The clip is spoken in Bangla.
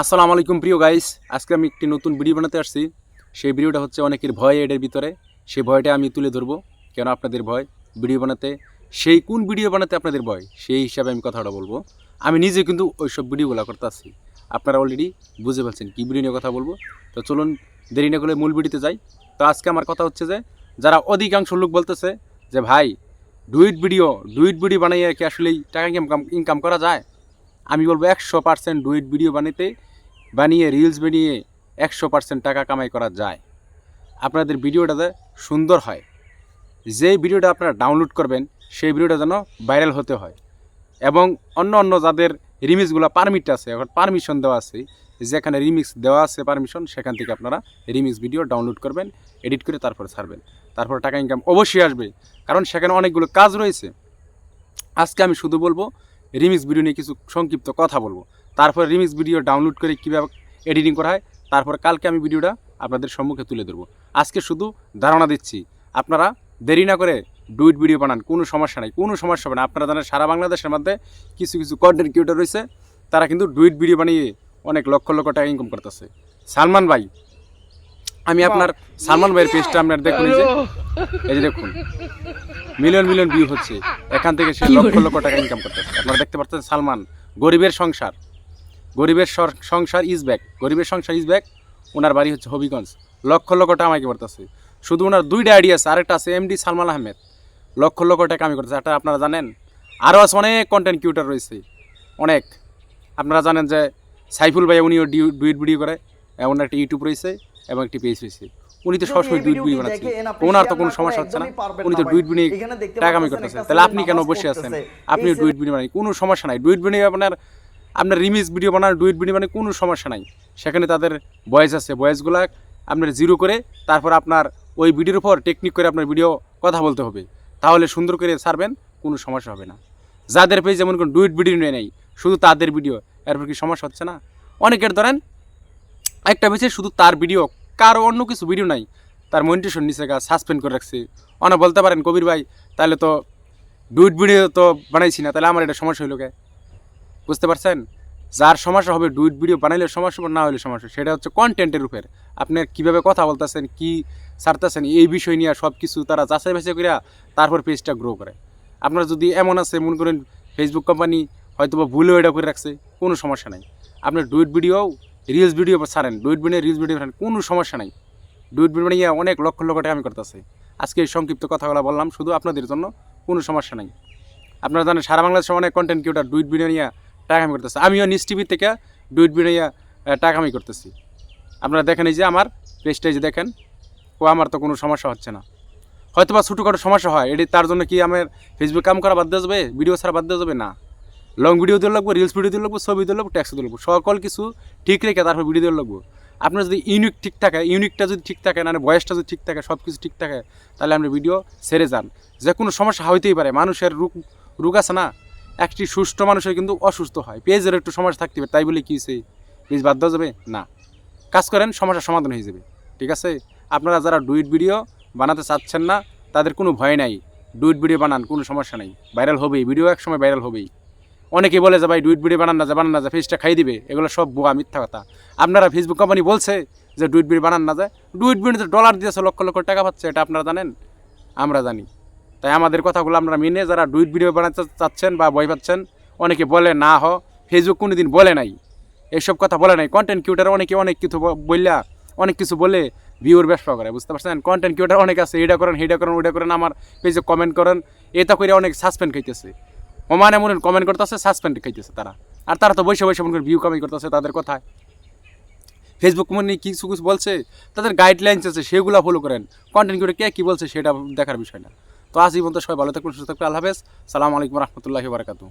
আসসালামু আলাইকুম প্রিয় গাইস আজকে আমি একটি নতুন ভিডিও বানাতে আসছি। সেই ভিডিওটা হচ্ছে অনেকের ভয় এটার ভিতরে। সেই ভয়টা আমি তুলে ধরবো, কেন আপনাদের ভয়? ভিডিও বানাতে, সেই কোন ভিডিও বানাতে আপনাদের ভয়? সেই হিসাবে আমি কথাটা বলব। আমি নিজে কিন্তু ওইসব ভিডিওগুলো করতে আসছি। আপনারা অলরেডি বুঝে ফেলছেন কী ভিডিও নিয়ে কথা বলব। তো চলুন, দেরি না করে মূল ভিডিওতে যাই। তো আজকে আমার কথা হচ্ছে যে, যারা অধিকাংশ লোক বলতেছে যে, ভাই ডুইট ভিডিও ডুইট ভিডিও বানাইয়ে কি আসলেই টাকা ইনকাম ইনকাম করা যায়? আমি বলব একশো পার্সেন্ট ডুইট ভিডিও বানাতে বানিয়ে রিলস বানিয়ে একশো পার্সেন্ট টাকা কামাই করা যায়। আপনাদের ভিডিওটাতে সুন্দর হয়, যে ভিডিওটা আপনারা ডাউনলোড করবেন, সেই ভিডিওটা যেন ভাইরাল হতে হয়। এবং অন্য অন্য যাদের রিমিক্সগুলো পারমিট আছে, এখন পারমিশন দেওয়া আছে, যেখানে রিমিক্স দেওয়া আছে পারমিশন সেখান থেকে আপনারা রিমিক্স ভিডিও ডাউনলোড করবেন এডিট করে তারপরে ছাড়বেন। তারপর টাকা ইনকাম অবশ্যই আসবে, কারণ সেখানে অনেকগুলো কাজ রয়েছে। আজকে আমি শুধু বলব রিমিক্স ভিডিও নিয়ে কিছু সংক্ষিপ্ত কথা বলব। তারপর রিমিক্স ভিডিও ডাউনলোড করে কীভাবে এডিটিং করা হয় তারপর কালকে আমি ভিডিওটা আপনাদের সম্মুখে তুলে ধরবো। আজকে শুধু ধারণা দিচ্ছি আপনারা দেরি না করে ডুইট ভিডিও বানান কোনো সমস্যা নাই কোনো সমস্যা হবে না। আপনারা জানেন সারা বাংলাদেশের মধ্যে কিছু কিছু কন্টেন্ট ক্রিয়েটর রয়েছে তারা কিন্তু ডুইট ভিডিও বানিয়ে অনেক লক্ষ লক্ষ টাকা ইনকাম করতেছে। সালমান ভাই আমি আপনার সালমান ভাইয়ের পেজটা আপনার দেখুন এই যে। দেখুন মিলিয়ন মিলিয়ন ভিউ হচ্ছে। এখান থেকে সে লক্ষ লক্ষ টাকা ইনকাম করতেছে আপনারা দেখতে পাচ্ছেন সালমান গরিবের সংসার। গরিবের সংসার ইজ ব্যাক গরিবের সংসার ইজ ব্যাক ওনার বাড়ি হচ্ছে হবিগঞ্জ। লক্ষ লক্ষ টাকা আমাকে করতেছে শুধু ওনার দুইটা আইডিয়া আছে আরেকটা আছে এমডি সালমান আহমেদ। লক্ষ লক্ষ টাকা আমি করতেছে। এটা আপনারা জানেন? আরও আছে অনেক কন্টেন্ট কিউটার রয়েছে। অনেক। আপনারা জানেন যে সাইফুল ভাই উনিও ডিউ- ডুইট ভিডিও করে। এমন একটা ইউটিউব রয়েছে এবং একটি পেজ রয়েছে। উনি তো সবসময় ডুইট ভিডিও বানাচ্ছে। ওনার তো কোনো সমস্যা হচ্ছে না। উনি তো ডুইট ভিডিও টাকা আমি করতেছে। তাহলে আপনি কেন বসে আছেন? আপনি ডুইট ভিডিও বানাই কোনো সমস্যা নাই। ডুইট ভিডিও আপনার আপনার রিমিক্স ভিডিও বানান ডুইট ভিডিও বানান কোনো সমস্যা নাই। সেখানে তাদের ভয়েস আছে। ভয়েসগুলো আপনার জিরো করে তারপর আপনার ওই ভিডিওর উপর টেকনিক করে আপনার ভিডিও কথা বলতে হবে। তাহলে সুন্দর করে ছাড়বেন কোনো সমস্যা হবে না। যাদের পেজ যেমন কোনো ডুইট ভিডিও নেই নেই শুধু তাদের ভিডিও এরপর কি সমস্যা হচ্ছে না? অনেকের ধরেন একটা পেজে শুধু তার ভিডিও কারও অন্য কিছু ভিডিও নাই। তার মনিটেশন নিচে গা সাসপেন্ড করে রাখছে। অনেক বলতে পারেন, কবির ভাই, তাহলে তো ডুইট ভিডিও তো বানাইছি না, তাহলে আমার এটা সমস্যা হইল কে? বুঝতে পারছেন? যার সমস্যা হবে ডুইট ভিডিও বানাইলে সমস্যা না হলে সমস্যা সেটা হচ্ছে কন্টেন্টের উপর। আপনি কীভাবে কথা বলতেছেন, কি ছাড়তেছেন, এই বিষয় নিয়ে সব কিছু তারা যাচাই বাছাই করিয়া তারপর পেজটা গ্রো করে। আপনার যদি এমন আছে, মনে করেন ফেসবুক কোম্পানি হয়তো বা ভুলেও এটা করে রাখছে, কোনো সমস্যা নাই। আপনার ডুইট ভিডিও রিলস ভিডিও ছাড়েন ডুইট ভিডিও রিলস ভিডিও ছাড়েন, কোনো সমস্যা নাই। ডুইট ভিডিও নিয়ে অনেক লক্ষ লক্ষ টাকা আমি করতেছি। আজকে এই সংক্ষিপ্ত কথাগুলো বললাম, শুধু আপনাদের জন্য, কোনো সমস্যা নাই। আপনারা জানেন, সারা বাংলাদেশে অনেক কন্টেন্ট ক্রিয়েটার ডুইট ভিডিও নিয়ে টাকা আমি করতেছে। আমিও নিজ টিভি থেকে ডুইট ভিডিও নিয়ে টাকা আমি করতেছি। আপনারা দেখেন এই যে আমার পেজটা যে দেখেন, ও আমার তো কোনো সমস্যা হচ্ছে না। হয়তো বা ছোটোখাটো সমস্যা হয়, এটি তার জন্য কি আমার ফেসবুক কাম করা বাদ দিয়ে যাবে? ভিডিও ছাড়া বাদ দিয়ে যাবে? না। লং ভিডিও দিয়ে লাগবো রিলস ভিডিও দিয়ে লাগবো, ছবি দিয়ে লাগবো ট্যাক্স দিয়ে লাগবো, সকল কিছু ঠিক রেখে তারপর ভিডিও দিয়ে লাগবো। আপনার যদি ইউনিক ঠিক থাকে ইউনিকটা যদি ঠিক থাকে না বয়সটা যদি ঠিক থাকে সব কিছু ঠিক থাকে, তাহলে আপনি ভিডিও সেরে যান। যে কোনো সমস্যা হইতেই পারে, মানুষের রোগ রোগ আছে না? একটি সুস্থ মানুষের কিন্তু অসুস্থ হয়। পেজের একটু সমস্যা থাকতে পারে, তাই বলে কি সেই পেজ বাদ দেওয়া যাবে? না। কাজ করেন, সমস্যার সমাধান হয়ে যাবে। ঠিক আছে? আপনারা যারা ডুইট ভিডিও বানাতে চাচ্ছেন না, তাদের কোনো ভয় নাই। ডুইট ভিডিও বানান, কোনো সমস্যা নাই। ভাইরাল হবেই ভিডিও এক সময় ভাইরাল হবেই। অনেকে বলে যে, ভাই, ডুইট ভিডিও বানান না যা, বানান না যা ফেসটা খাই দিবে। এগুলো সব বোয়া মিথ্যা কথা। আপনারা ফেসবুক কোম্পানি বলছে যে, ডুইট ভিডিও বানান না যায় ডুইট ভিডিওতে ডলার দিয়েছে লক্ষ লক্ষ টাকা পাচ্ছে, এটা আপনারা জানেন? আমরা জানি। তাই আমাদের কথাগুলো আমরা মেনে যারা ডুইট ভিডিও বানাতে চাচ্ছেন বা বই পাচ্ছেন, অনেকে বলে, না হ ফেসবুক কোনো দিন বলে নাই। এইসব কথা বলে নাই। কন্টেন্ট কিউটার অনেকে অনেক কিছু বললা অনেক কিছু বলে ভিউর ব্যবসা করে, বুঝতে পারছেন? কন্টেন্ট কিউটার অনেক আছে, এটা করেন হেটা করেন, ওইটা করেন, আমার পেজে কমেন্ট করেন, এটা করে অনেক সাসপেন্ড খাইতেছে। ওমান এমন কমেন্ট করতেছে সাসপেন্ড খাইতেছে তারা। আর তারা তো বসে বসে মনে করে ভিউ কামাই করতেছে তাদের কথায়। ফেসবুক মনে কিছু কিছু বলছে, তাদের গাইডলাইন্স আছে, সেগুলো ফলো করেন। কন্টেন্ট করে কে কী বলছে সেটা দেখার বিষয় না। তো আজ এই পর্যন্ত সবাই ভালো থাকবেন সুস্থ থাকবেন আল্লাহ হাফেজ। সালাম আলাইকুম রহমতুল্লাহি বারকাতু